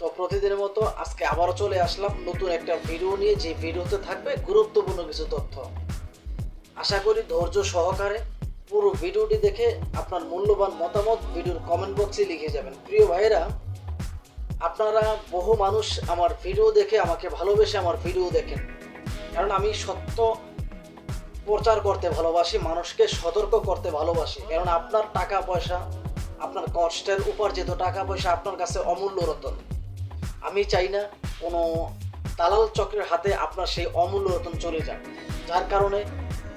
তো প্রতিদিনের মতো আজকে আবারও চলে আসলাম নতুন একটা ভিডিও নিয়ে। যে ভিডিওতে থাকবে গুরুত্বপূর্ণ কিছু তথ্য। আশা করি ধৈর্য সহকারে পুরো ভিডিওটি দেখে আপনার মূল্যবান মতামত ভিডিওর কমেন্ট বক্সে লিখে যাবেন। প্রিয় ভাইয়েরা, আপনারা বহু মানুষ আমার ভিডিও দেখে আমাকে ভালোবেসে আমার ভিডিও দেখেন। কারণ আমি সত্য প্রচার করতে ভালোবাসি, মানুষকে সতর্ক করতে ভালোবাসি। কারণ আপনার টাকা পয়সা, আপনার কষ্টের উপার্জিত টাকা পয়সা আপনার কাছে অমূল্য রতন আমি চাই না কোনো দালাল চক্রের হাতে আপনার সেই অমূল্য রতন চলে যাক। যার কারণে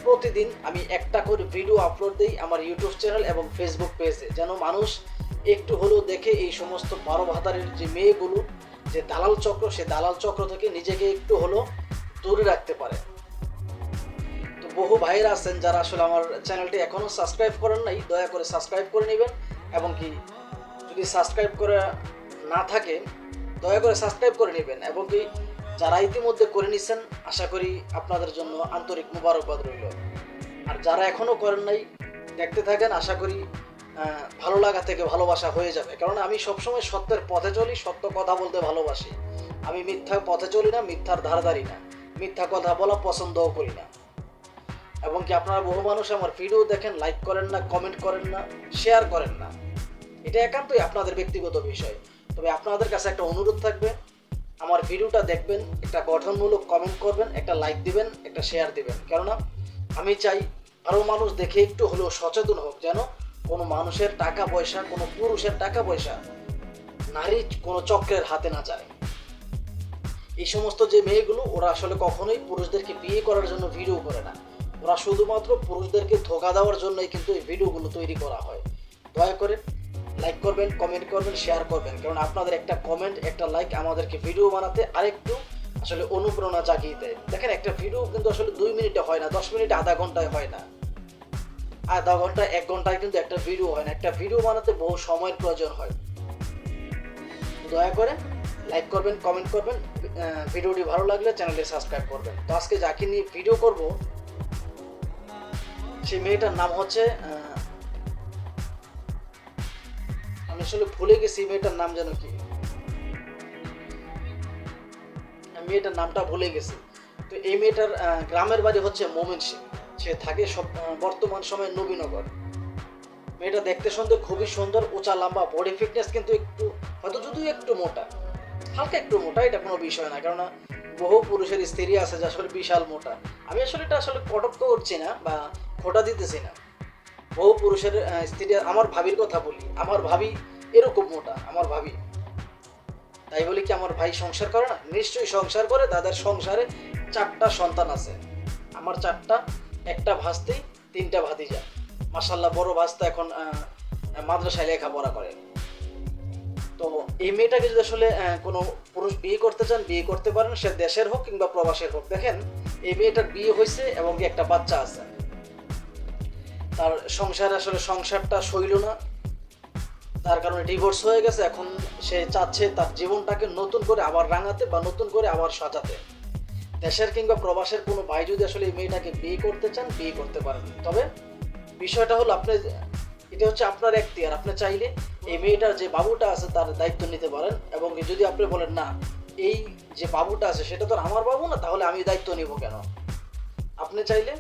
প্রতিদিন আমি একটা করে ভিডিও আপলোড দিই আমার ইউটিউব চ্যানেল এবং ফেসবুক পেজে যেন মানুষ একটু হলেও দেখে এই সমস্ত বারো ভাতারের যে মেয়েগুলো, যে দালাল চক্র, সে দালাল চক্র থেকে নিজেকে একটু হলেও দূরে রাখতে পারে। তো বহু ভাইয়েরা আছেন যারা আসলে আমার চ্যানেলটি এখনও সাবস্ক্রাইব করেন নাই, দয়া করে সাবস্ক্রাইব করে নেবেন এবং কি যদি সাবস্ক্রাইব করে না থাকে দয়া করে সাবস্ক্রাইব করে নেবেন এবং কি যারা ইতিমধ্যে করে নিছেন, আশা করি আপনাদের জন্য আন্তরিক মুবারকবাদ রইল। আর যারা এখনও করেন নাই, দেখতে থাকেন, আশা করি ভালো লাগা থেকে ভালোবাসা হয়ে যাবে। কারণ আমি সবসময় সত্যের পথে চলি, সত্য কথা বলতে ভালোবাসি। আমি মিথ্যা পথে চলি না, মিথ্যার ধারধারি না। মিথ্যা কথা বলা পছন্দও করি না। এবং কি আপনারা বহু মানুষ আমার ভিডিও দেখেন লাইক করেন না কমেন্ট করেন না শেয়ার করেন না। এটা একান্তই আপনাদের ব্যক্তিগত বিষয়। তবে আপনাদের কাছে একটা অনুরোধ থাকবে, আমার ভিডিওটা দেখবেন, একটা গঠনমূলক কমেন্ট করবেন, একটা লাইক দিবেন, একটা শেয়ার দিবেন। কেননা, আমি চাই আরও মানুষ দেখে একটু হলেও সচেতন হোক যেন কোনো মানুষের টাকা পয়সা, কোনো পুরুষের টাকা পয়সা নারী কোনো চক্রের হাতে না যায়। এই সমস্ত যে মেয়েগুলো, ওরা আসলে কখনোই পুরুষদেরকে বিয়ে করার জন্য ভিডিও করে না। ওরা শুধুমাত্র পুরুষদেরকে ধোকা দেওয়ার জন্যই কিন্তু এই ভিডিওগুলো তৈরি করা হয়। দয়া করে লাইক করবেন কমেন্ট করবেন শেয়ার করবেন। কারণ আপনাদের একটা কমেন্ট একটা লাইক আমাদেরকে ভিডিও বানাতে আরেকটু আসলে অনুপ্রেরণা জাগিয়ে দেয়। দেখেন একটা ভিডিও কিন্তু আসলে দুই মিনিটে হয় না, দশ মিনিটে আধা ঘন্টায় হয় না। আধা ঘণ্টা, এক ঘন্টায় কিন্তু একটা ভিডিও হয় না। একটা ভিডিও বানাতে বহু সময়ের প্রয়োজন হয়। দয়া করে লাইক করবেন কমেন্ট করবেন ভিডিওটি ভালো লাগলে চ্যানেলটি সাবস্ক্রাইব করবেন। তো আজকে যাকে নিয়ে ভিডিও করব, সেই মেয়েটার নাম হচ্ছে আসলে ভুলে গেছি, মেয়েটার নাম যেন কি? মেয়েটার নামটা ভুলে গেছি। তো এই মেয়েটার গ্রামের বাড়ি হচ্ছে মোমেন সিং। সে থাকে সব বর্তমান সময়ে নবীনগর। মেয়েটা দেখতে শুনতে খুবই সুন্দর, উঁচা, লম্বা বডি ফিটনেস কিন্তু একটু, হয়তো যদিও একটু মোটা। হালকা একটু মোটা, এটা কোনো বিষয় না, কেননা বহু পুরুষের স্ত্রী আছে যে আসলে বিশাল মোটা। আমি আসলে এটা আসলে কটক্ষ করছি না বা খোটা দিতেছি না। বহু পুরুষের স্ত্রী, আমার ভাবির কথা বলি। আমার ভাবি এরকম মোটা, আমার ভাবি। তাই বলি কি আমার ভাই সংসার করে না? নিশ্চয়ই সংসার করে তাদের সংসারে চারটা সন্তান আছে। আমার চারটা, একটা ভাস্তি, তিনটা ভাতিজা। মাসাল্লাহ বড় ভাস্তা এখন মাদ্রাসায় লেখাপড়া করে। তো এই মেয়েটাকে যদি আসলে কোনো পুরুষ বিয়ে করতে চান, বিয়ে করতে পারেন, সে দেশের হোক কিংবা প্রবাসের হোক। দেখেন, এই মেয়েটার বিয়ে হয়েছে এবং একটা বাচ্চা আছে। তার সংসারে আসলে সংসারটা সইল না তার কারণে ডিভোর্স হয়ে গেছে। এখন সে চাচ্ছে তার জীবনটাকে নতুন করে আবার রাঙাতে বা নতুন করে আবার সাজাতে। দেশের কিংবা প্রবাসের কোনো ভাই যদি আসলে এই মেয়েটাকে বিয়ে করতে চান, বিয়ে করতে পারেন। তবে বিষয়টা হলো আপনি, এটা হচ্ছে আপনার এখতিয়ার। আপনি চাইলে এই মেয়েটার যে বাবুটা আছে তার দায়িত্ব নিতে পারেন এবং যদি আপনি বলেন, না, এই যে বাবুটা আছে সেটা তো আমার বাবু না, তাহলে আমি দায়িত্ব নিব কেন? আপনি চাইলে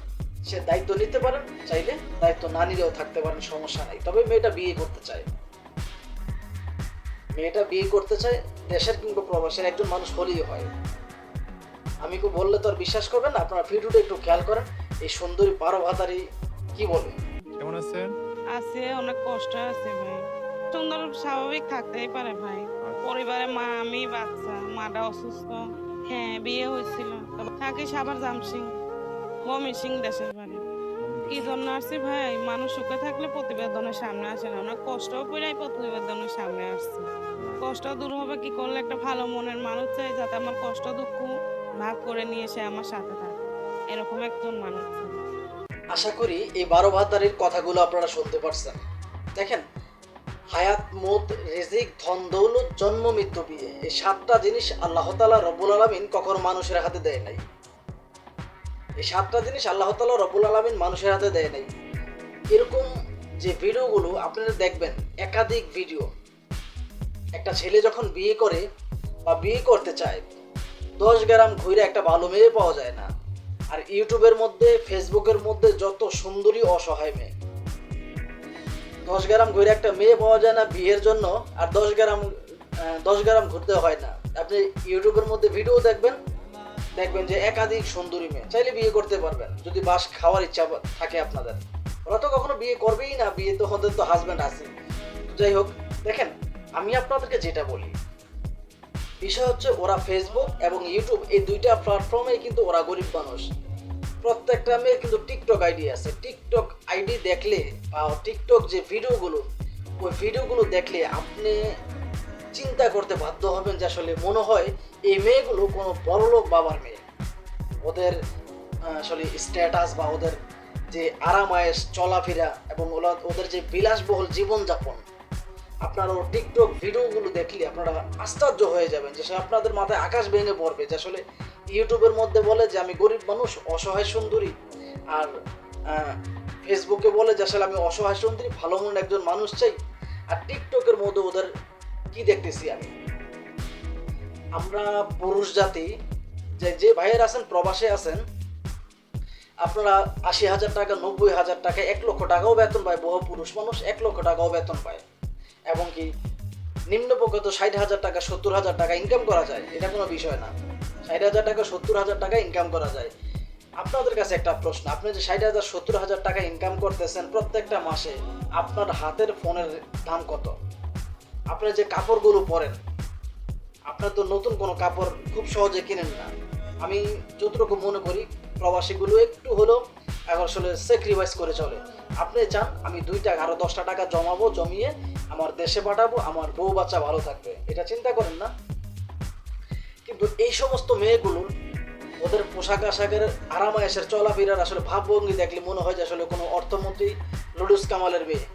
সে দায়িত্ব নিতে পারেন, চাইলে দায়িত্ব না নিলেও থাকতে পারেন, সমস্যা নাই। তবে মেয়েটা বিয়ে করতে চায়। মেয়েটা বিয়ে করতে চায় দেশের কিংবা প্রবাসের একজন মানুষ হলেই হয়। আমি কেউ বললে তো আর বিশ্বাস করবেন না আপনারা ভিডিওটা একটু খেয়াল করেন এই সুন্দরী বারো ভাতারি কি বলে? কেমন আছেন? আছে অনেক কষ্ট আছে ভাই। সুন্দর স্বাভাবিক থাকতেই পারে ভাই। পরিবারে মা আমি বাচ্চা মাটা অসুস্থ। হ্যাঁ বিয়ে হয়েছিল। তবে থাকি সাবার জামসিং মমি সিং দেশের বাড়ি। কি জন্য আসছি ভাই? মানুষ সুখে থাকলে প্রতিবেদনের সামনে আসে না। না কষ্ট পড়াই প্রতিবেদনের সামনে আসছে। কষ্ট দূর হবে কি করলে? একটা ভালো মনের মানুষ চাই যাতে আমার কষ্ট দুঃখ ভাগ করে নিয়ে সে আমার সাথে থাকে। এরকম একজন মানুষ আশা করি এই বারো ভাতারির কথাগুলো আপনারা শুনতে পারছেন। দেখেন, হায়াত, মত, রিজিক, ধন, দৌলত, জন্ম, মৃত্যু বিয়ে এই সাতটা জিনিস আল্লাহ তালা রব্বুল আলমিন কখনো মানুষের হাতে দেয় নাই। এই সাতটা জিনিস আল্লাহ তালা রব্বুল আলমিন মানুষের হাতে দেয় নাই। এরকম যে ভিডিওগুলো আপনারা দেখবেন, একাধিক ভিডিও। একটা ছেলে যখন বিয়ে করে বা বিয়ে করতে চায়, দশ গ্রাম ঘুরে একটা ভালো মেয়ে পাওয়া যায় না। আর ইউটিউবের মধ্যে, ফেসবুকের মধ্যে যত সুন্দরী অসহায় মেয়ে। দশ গ্রাম ঘুরে একটা মেয়ে পাওয়া যায় না বিয়ের জন্য, আর দশ গ্রাম দশ গ্রাম ঘুরতে হয় না। আপনি ইউটিউবের মধ্যে ভিডিও দেখবেন দেখবেন যে একাধিক সুন্দরী মেয়ে চাইলে বিয়ে করতে পারবেন, যদি বাস খাওয়ার ইচ্ছা থাকে আপনাদের। ওরা তো কখনো বিয়ে করবেই না, বিয়ে তো ওদের তো হাজব্যান্ড আছে। যাই হোক, দেখেন, আমি আপনাদেরকে যেটা বলি, বিষয় হচ্ছে ওরা ফেসবুক এবং ইউটিউব এই দুইটা প্ল্যাটফর্মে কিন্তু ওরা গরিব মানুষ। প্রত্যেকটা মেয়ের কিন্তু টিকটক আইডি আছে। টিকটক আইডি দেখলে বা টিকটক যে ভিডিওগুলো ওই ভিডিওগুলো দেখলে আপনি চিন্তা করতে বাধ্য হবেন যে আসলে মনে হয় এই মেয়েগুলো কোনো বড়লোক বাবার মেয়ে। ওদের আসলে স্ট্যাটাস বা ওদের যে আরামায়েশ, চলাফেরা এবং ওদের যে বিলাসবহুল জীবনযাপন, আপনারা ওর টিকটক ভিডিওগুলো দেখলে আপনারা আশ্চর্য হয়ে যাবেন যে আপনাদের মাথায় আকাশ ভেঙে পড়বে যে আসলে ইউটিউবের মধ্যে বলে যে আমি গরিব মানুষ, অসহায় সুন্দরী আর ফেসবুকে বলে যে আসলে আমি অসহায় সুন্দরী, ভালো মনের একজন মানুষ চাই। আর টিকটকের মধ্যে ওদের কি দেখতেছি আমি? আমরা পুরুষ জাতি, যে যে ভাইয়ের আছেন, প্রবাসে আছেন, আপনারা আশি হাজার টাকা, নব্বই হাজার টাকা, এক লক্ষ টাকাও বেতন পায়। বহু পুরুষ মানুষ এক লক্ষ টাকাও বেতন পায়। এবং কি নিম্নপক্ষে তো ষাট হাজার টাকা, সত্তর হাজার টাকা ইনকাম করা যায়। এটা কোনো বিষয় না। ষাট হাজার টাকা, সত্তর হাজার টাকা ইনকাম করা যায়। আপনাদের কাছে একটা প্রশ্ন, আপনি যে ষাট হাজার, সত্তর হাজার টাকা ইনকাম করতেছেন প্রত্যেকটা মাসে, আপনার হাতের ফোনের দাম কত? আপনি যে কাপড়গুলো পরেন, আপনার তো নতুন কোনো কাপড় খুব সহজে কিনেন না। আমি যতটুকু মনে করি, প্রবাসীগুলো একটু হলেও আসলে স্যাক্রিফাইস করে চলে। আপনি চান, আমি দুই টাকা আরও দশটা টাকা জমাবো, জমিয়ে আমার দেশে পাঠাবো, আমার বউ বাচ্চা ভালো থাকবে। এটা চিন্তা করেন না। কিন্তু এই সমস্ত মেয়েগুলো, ওদের পোশাক আশাকের আরামায়েশের চলাফেরার আসলে ভাবভঙ্গি দেখলে মনে হয় যে আসলে কোনো অর্থমন্ত্রী লুলুস কামালের মেয়ে।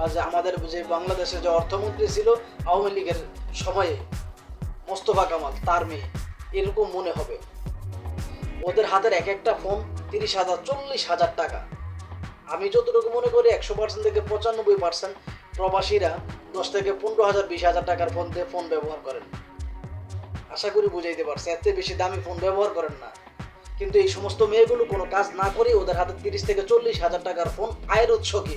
বা যে আমাদের যে বাংলাদেশে যে অর্থমন্ত্রী ছিল, আওয়ামী লীগের সময়ে মোস্তফা কামাল, তার মেয়ে, এরকম মনে হবে। ওদের হাতের এক একটা ফোন তিরিশ হাজার, চল্লিশ হাজার টাকা। আমি যতটুকু মনে করি, একশো পার্সেন্ট থেকে পঁচানব্বই পার্সেন্ট প্রবাসীরা দশ থেকে পনেরো হাজার, বিশ হাজার টাকার ফোন দিয়ে ফোন ব্যবহার করেন। আশা করি বুঝাইতে পারছে থেকে বেশি দামি ফোন ব্যবহার করেন না। কিন্তু এই সমস্ত মেয়েগুলো কোনো কাজ না করে ওদের হাতে তিরিশ থেকে চল্লিশ হাজার টাকার ফোন আয়ের উৎস কি?